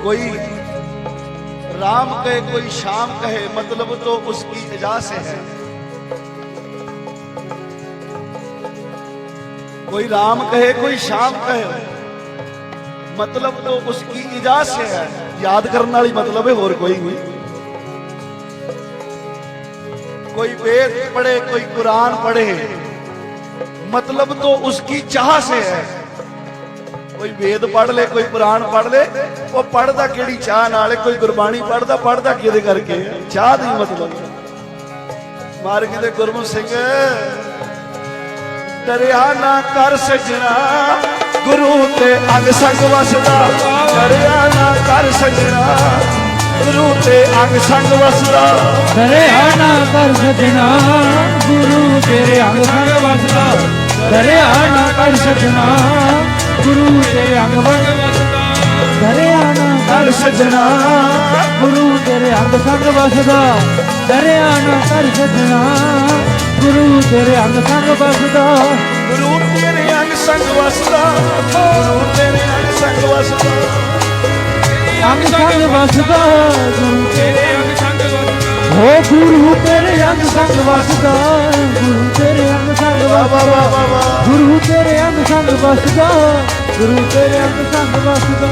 कोई राम कहे कोई शाम कहे मतलब तो उसकी इजा से है कोई राम कहे कोई शाम कहे मतलब तो उसकी इजा से है याद करने वाली मतलब है और कोई नहीं कोई वेद पढ़े कोई कुरान पढ़े मतलब तो उसकी चाह से है ਕੋਈ ਵੇਦ ਪੜ੍ਹ ਲੇ, ਕੋਈ ਪੁਰਾਣ ਪੜ੍ਹ ਲੇ, ਉਹ ਪੜ੍ਹਦਾ ਕਿਹੜੀ ਚਾਹ ਨਾਲ, ਕੋਈ ਗੁਰਬਾਣੀ ਪੜ੍ਹਦਾ ਪੜ੍ਹਦਾ ਕਿਹਦੇ ਕਰਕੇ? ਚਾਹ ਦੀ ਮਤਲਬ। ਮਾਰ ਕੇ ਤੇ ਗੁਰਮੁਖ ਸਿੰਘ ਦਰਿਆ ਨਾ ਕਰ ਸਜਣਾ, ਗੁਰੂ ਤੇ ਅੰਗ ਸੰਗ ਵਸਦਾ। ਦਰਿਆ ਨਾ ਕਰ ਸਜਣਾ, ਗੁਰੂ ਤੇ ਅੰਗ ਸੰਗ ਵਸਦਾ। ਦਰਿਆ ਨਾ ਕਰ ਸਜਣਾ, ਗੁਰੂ ਤੇਰੇ ਅੰਗ ਸੰਗ ਵਸਦਾ। ਦਰਿਆ ਨਾ ਕਰ ਸਜਣਾ। ਗੁਰੂ ਤੇਰੇ ਅੰਗ ਵਸਦਾ ਦਰਿਆ ਨਾ ਕਰ ਸਜਣਾ। ਗੁਰੂ ਤੇਰੇ ਅੰਗ ਸੰਗ ਵਸਦਾ ਦਰਿਆ ਨਾ ਕਰ ਸਜਣਾ। ਗੁਰੂ ਤੇਰੇ ਅੰਗ ਸੰਗ ਵਸਦਾ। ਗੁਰੂ ਤੇਰੇ ਅੰਗ ਸੰਗ ਵਸਦਾ ਗੁਰੂ ਤੇਰੇ ਅੰਗ ਸੰਗ ਵਸਦਾ। ਅੰਗ ਸੰਗ ਵਸਦਾ ਗੁਰੂ ਤੇਰੇ ਅੰਗ ਸੰਗ ਵਸਦਾ। ਹੋ ਗੁਰੂ ਤੇਰੇ ਅੰਗ ਸੰਗ ਵਸਦਾ ਗੁਰੂ ਤੇਰੇ ਅੰਗ ਸੰਗ ਵਸਦਾ। ਵਾ ਵਾ ਵਾ ਗੁਰੂ ਤੇਰੇ ਅੰਗ ਸੰਗ ਵਸਦਾ ਗੁਰੂ ਤੇਰੇ ਅੰਗ ਸੰਗ ਵਸਦਾ।